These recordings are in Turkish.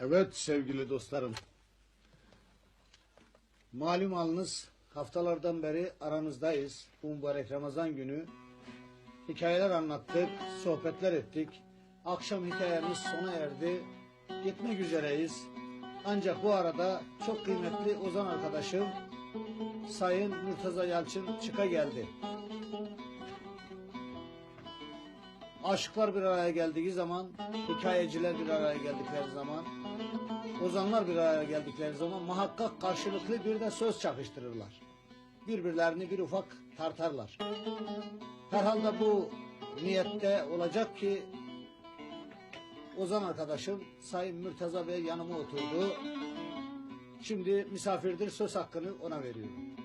Evet sevgili dostlarım. Malum alınız haftalardan beri aranızdayız. Bu mübarek Ramazan günü hikayeler anlattık, sohbetler ettik. Akşam hikayemiz sona erdi. Gitmek üzereyiz. Ancak bu arada çok kıymetli Ozan arkadaşım Sayın Murtaza Yalçın çıka geldi. Aşıklar bir araya geldiği zaman, hikayeciler bir araya geldikleri zaman, ozanlar bir araya geldikleri zaman muhakkak karşılıklı bir de söz çakıştırırlar. Birbirlerini bir ufak tartarlar. Herhalde bu niyette olacak ki Ozan arkadaşım Sayın Mürteza Bey yanıma oturdu. Şimdi misafirdir söz hakkını ona veriyorum.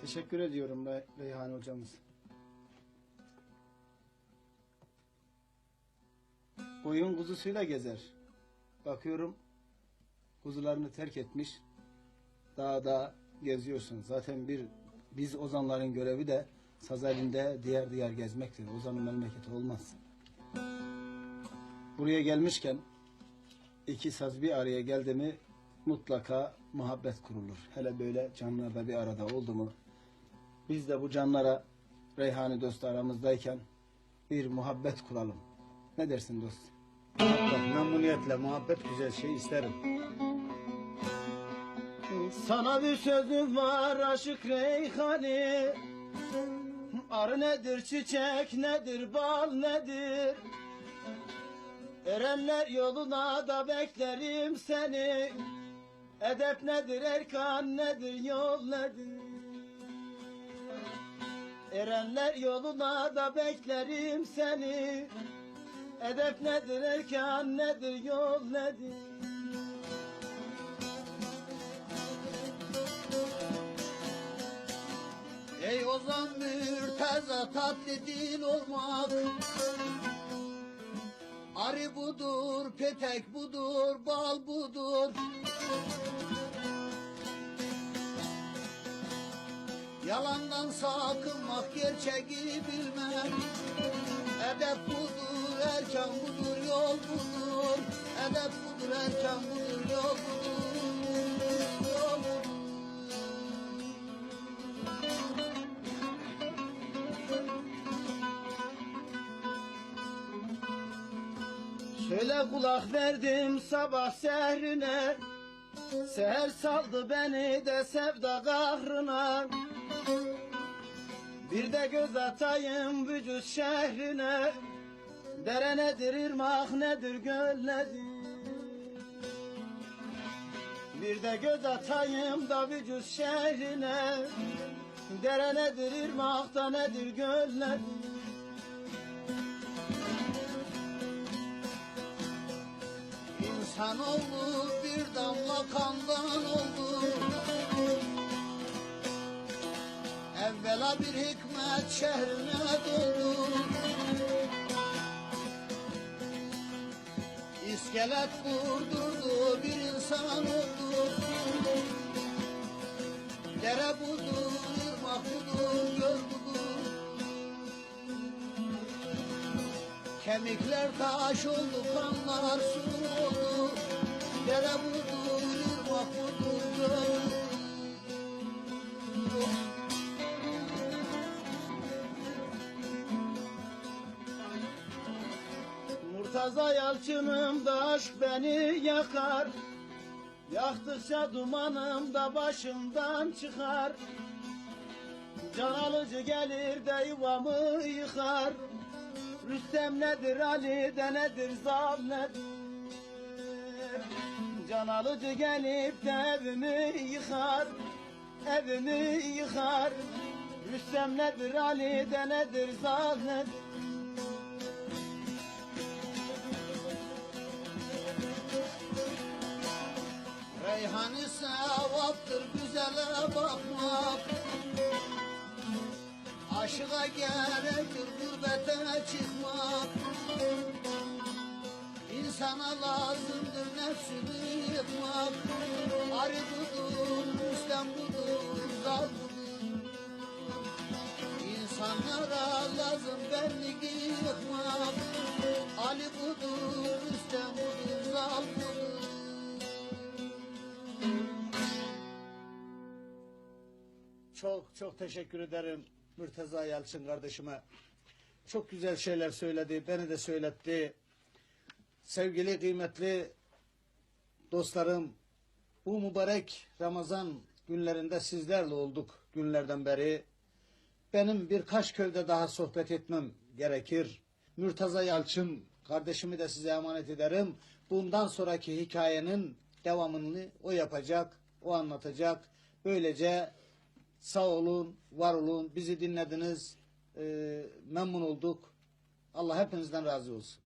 Teşekkür ediyorum Rey- Reyhan hocamız. Koyun kuzusuyla gezer. Bakıyorum kuzularını terk etmiş. Dağda geziyorsun. Zaten bir biz ozanların görevi de saz elinde diğer diğer gezmektir. Ozanın memleketi olmaz. Buraya gelmişken iki saz bir araya geldi mi mutlaka muhabbet kurulur. Hele böyle canlarda bir arada oldu mu biz de bu canlara Reyhani dost aramızdayken bir muhabbet kuralım. Ne dersin dost? Muhakkak memnuniyetle muhabbet güzel şey isterim. Sana bir sözüm var aşık Reyhani. Arı nedir çiçek nedir bal nedir? Erenler yoluna da beklerim seni. Edep nedir erkan nedir yol nedir? Erenler yoluna da beklerim seni Edep nedir erkan nedir yol nedir? Ey Ozan Mürteza tatlı dil olmak. Arı budur, petek budur, bal budur. Yalandan sakınmak, gerçeği bilmek. Edep budur, erkan budur, yol budur. Edep budur, erkan budur, yol budur. Yol budur Şöyle kulak verdim sabah sehrine. Seher saldı beni de sevda kahrına. Bir de göz atayım vücut şehrine Dere nedir irmak nedir göl nedir? Bir de göz atayım da vücut şehrine. Dere nedir irmak da nedir göl nedir? İnsanoğlu bir damla kandan oldu. Evvela bir hikmet şehrine doldu İskelet vurdurdu bir insan oldu Dere budur, ırmak budur, göl budur Kemikler taş oldu, kanlar su oldu. Murtaza yalçınım da aşk beni yakar. Yaktıkça dumanım da başımdan çıkar. Can alıcı gelir de yuvamı yıkar. Rüstem nedir Ali de nedir nedir? Can alıcı gelip de evimi yıkar Evimi yıkar. Rüstem nedir Ali de nedir nedir Reyhanı sevaptır güzele bakmak. Aşığa gerektir gurbete çıkmak. İnsana lazımdır nefsini yıkmak. Arı budur, Rüstem budur, zal budur. İnsanlara lazım benliği yıkmak. Ali budur, Çok çok teşekkür ederim Mürteza Yalçın kardeşime. Çok güzel şeyler söyledi, beni de söyletti. Sevgili kıymetli dostlarım, bu mübarek Ramazan günlerinde sizlerle olduk günlerden beri. Benim birkaç köyde daha sohbet etmem gerekir. Mürtaza Yalçın kardeşimi de size emanet ederim. Bundan sonraki hikayenin devamını o yapacak, o anlatacak. Böylece sağ olun, var olun, bizi dinlediniz, Ee, memnun olduk. Allah hepinizden razı olsun.